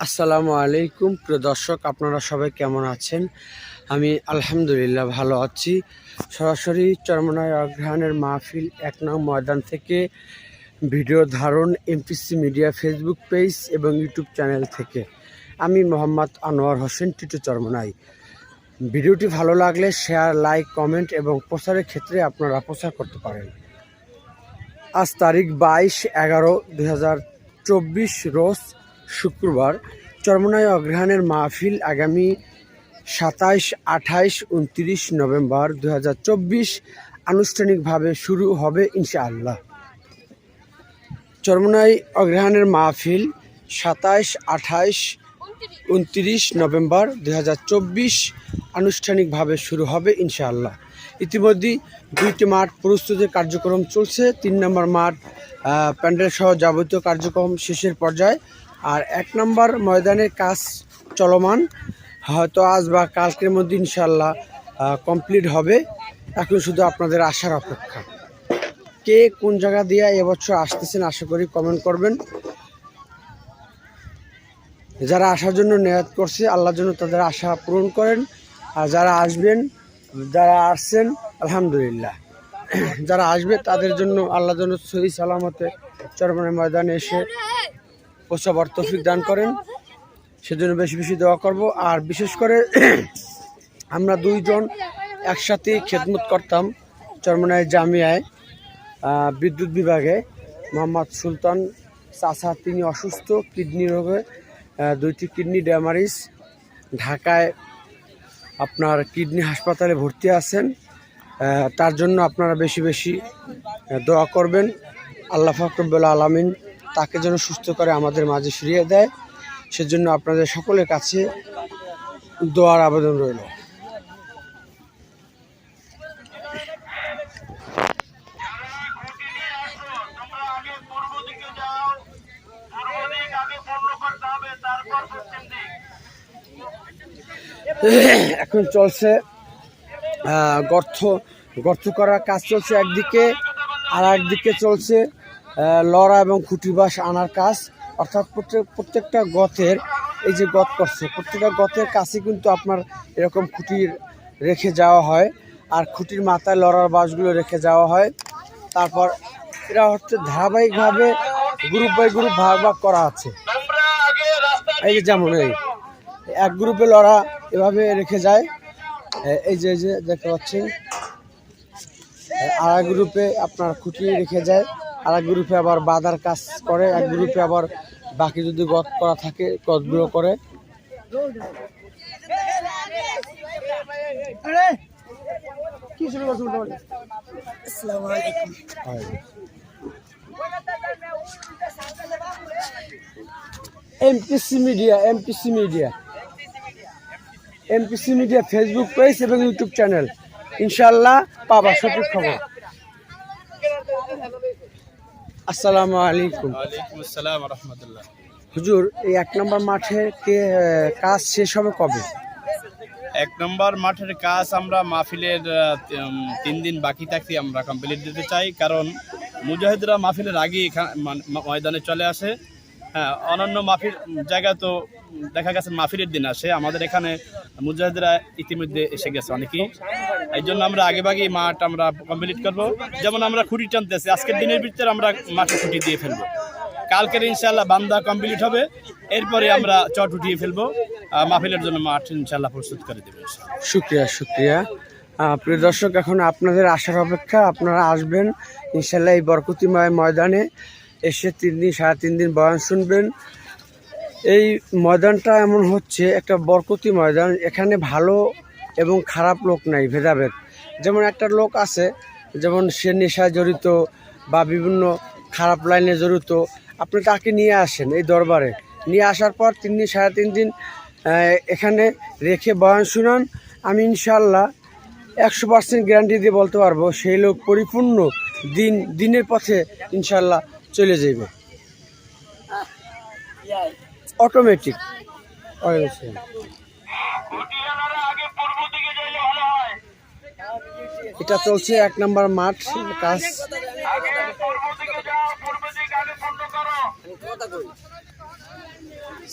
আসসালামু আলাইকুম। প্রিয় দর্শক, আপনারা সবাই কেমন আছেন? আমি আলহামদুলিল্লাহ ভালো আছি। সরাসরি চরমনায় অগ্রহায়ণের মাহফিল এক নং ময়দান থেকে ভিডিও ধারণ এমপিসি মিডিয়া ফেসবুক পেজ এবং ইউটিউব চ্যানেল থেকে। আমি মোহাম্মদ আনোয়ার হোসেন, টিটু চরমনাই ভিডিওটি ভালো লাগলে শেয়ার লাইক কমেন্ট এবং প্রচারের ক্ষেত্রে আপনারা প্রচার করতে পারেন। আজ তারিখ বাইশ এগারো দুই রোজ শুক্রবার চরমনায় অগ্রহায়ণের মাহফিল আগামী সাতাইশ, আঠাইশ, উনত্রিশ নভেম্বর দু হাজার চব্বিশ আনুষ্ঠানিকভাবে শুরু হবে ইনশাআল্লাহ। চরমনাই অগ্রহায়ণের মাহফিল সাতাইশ, আঠাইশ, উনত্রিশ নভেম্বর দু হাজার চব্বিশ আনুষ্ঠানিকভাবে শুরু হবে ইনশাআল্লাহ। ইতিমধ্যে দুইটি মাঠ প্রস্তুতির কার্যক্রম চলছে। তিন নম্বর মাঠ প্যান্ডেল সহ যাবতীয় কার্যক্রম শেষের পর্যায়ে আর এক নম্বর ময়দানের কাজ চলমান। হয়তো আজ বা কালকের মধ্যে ইনশাল্লাহ কমপ্লিট হবে। এখন শুধু আপনাদের আসার অপেক্ষা। কে কোন জায়গা দিয়ে এবছর আসতেছেন আশা করি কমেন্ট করবেন। যারা আসার জন্য নেয়াত করছে, আল্লাহর জন্য তাদের আশা পূরণ করেন। আর যারা আসবেন, যারা আসছেন, আলহামদুলিল্লাহ। যারা আসবে, তাদের জন্য আল্লাহ জন্য সহি সালামতে চরমানের ময়দানে এসে পৌঁছাবার তৌফিক দান করেন। সেজন্য বেশি বেশি দোয়া করব। আর বিশেষ করে আমরা দুইজন একসাথে খেদমত করতাম চরমনায় জামিয়ায় বিদ্যুৎ বিভাগে। মোহাম্মদ সুলতান চাচা, তিনি অসুস্থ, কিডনি রোগে দুইটি কিডনি ড্যামারিজ ঢাকায় আপনার কিডনি হাসপাতালে ভর্তি আছেন। তার জন্য আপনারা বেশি বেশি দোয়া করবেন। আল্লাহ ফাকরবুল্লা আলমিন তাকে যেন সুস্থ করে আমাদের মাঝে ফিরিয়ে দেয়। সেজন্য আপনাদের সকলের কাছে দোয়ার আবেদন রইল। এখন চলছে গর্ত গর্ত করার কাজ চলছে একদিকে আর একদিকে চলছে লড়া এবং খুঁটি বাস আনার কাজ। অর্থাৎ প্রত্যেক, প্রত্যেকটা গথের এই যে গত করছে, প্রত্যেকটা গথের কাছে কিন্তু আপনার এরকম খুঁটি রেখে যাওয়া হয়। আর খুঁটির মাথায় লড়ার বাসগুলো রেখে যাওয়া হয়। তারপর এরা হচ্ছে ধারাবাহিকভাবে গ্রুপ বাই গ্রুপ ভাগ ভাগ করা আছে। এই যে যেমন এই, এক গ্রুপে লড়া এভাবে রেখে যায়। এই যে এই যে দেখতে পাচ্ছেন। আর এক গ্রুপে আপনার খুঁটি রেখে যায়। আর এক গ্রুপে আবার বাঁধার কাজ করে এক গ্রুপে আবার বাকি যদি গদ করা থাকে গদগুলো করে। MPC media MPC media. MPC media Facebook page এবং ইউটিউব চ্যানেল। ইনশাল্লাহ পাবা সঠিক খবর। আসসালামু আলাইকুম। আসসালাম রহমতুল্লাহ। হুজুর এই এক নম্বর মাঠে কে কাজ শেষ হবে কবে? এক নম্বর মাঠের কাজ আমরা মাহফিলের তিন দিন বাকি থাকতে আমরা কমপ্লিট দিতে চাই। কারণ মুজাহিদরা মাহফিলের আগে ময়দানে চলে আসে। হ্যাঁ অন্যান্য মাহফিল জায়গা তো দেখা গেছে মাহফিলের দিন আসে। আমাদের এখানে মুজাহিদরা ইতিমধ্যে এসে গেছে অনেকেই। এই জন্য আমরা আগে ভাগে মাঠ আমরা কমপ্লিট করব। যেমন আমরা খুঁটি টানতেছি, আজকের দিনের ভিতরে আমরা মাঠে খুঁটি দিয়ে ফেলব। কালকের ইনশাল্লাহ বান্দা কমপ্লিট হবে, এরপরে আমরা চট উঠিয়ে ফেলব। মাহফিলের জন্য মাঠ ইনশাল্লাহ প্রস্তুত করে দেবো শুক্রিয়া শুক্রিয়া। প্রিয় দর্শক, এখন আপনাদের আসার অপেক্ষা, আপনারা আসবেন ইনশাল্লাহ এই বরকতিময় ময়দানে, এসে তিন দিন, সাড়ে তিন দিন বয়ান শুনবেন। এই ময়দানটা এমন হচ্ছে, একটা বরকতি ময়দান, এখানে ভালো এবং খারাপ লোক নাই ভেদাভেদ। যেমন একটা লোক আছে যেমন সে নেশায় জড়িত বা বিভিন্ন খারাপ লাইনে জড়িত আপনি তাকে নিয়ে আসেন এই দরবারে। নিয়ে আসার পর তিন দিন সাড়ে তিন দিন এখানে রেখে বয়ান শুনান আমি ইনশাল্লাহ একশো পার্সেন্ট গ্যারান্টি দিয়ে বলতে পারব সেই লোক পরিপূর্ণ দিন দিনের পথে ইনশাল্লাহ চলে যাবে অটোমেটিক এটা চলছে এক নম্বর মাঠ কাজ।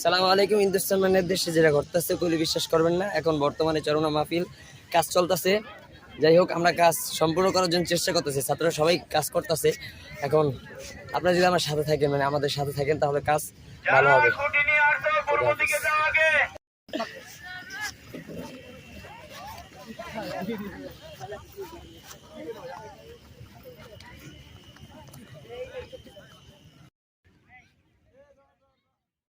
সালাম আলাইকুম হিন্দুস্তানের দেশে যেটা ঘটতেছে কইলে বিশ্বাস করবেন না। এখন বর্তমানে চরমা মাহফিল, কাজ চলতেছে। যাই হোক, আমরা কাজ সম্পূর্ণ করার জন্য চেষ্টা করতেছি। ছাত্ররা সবাই কাজ করতেছে। এখন আপনারা যদি আমার সাথে থাকেন মানে আমাদের সাথে থাকেন, তাহলে কাজ ভালো হবে। 对对对，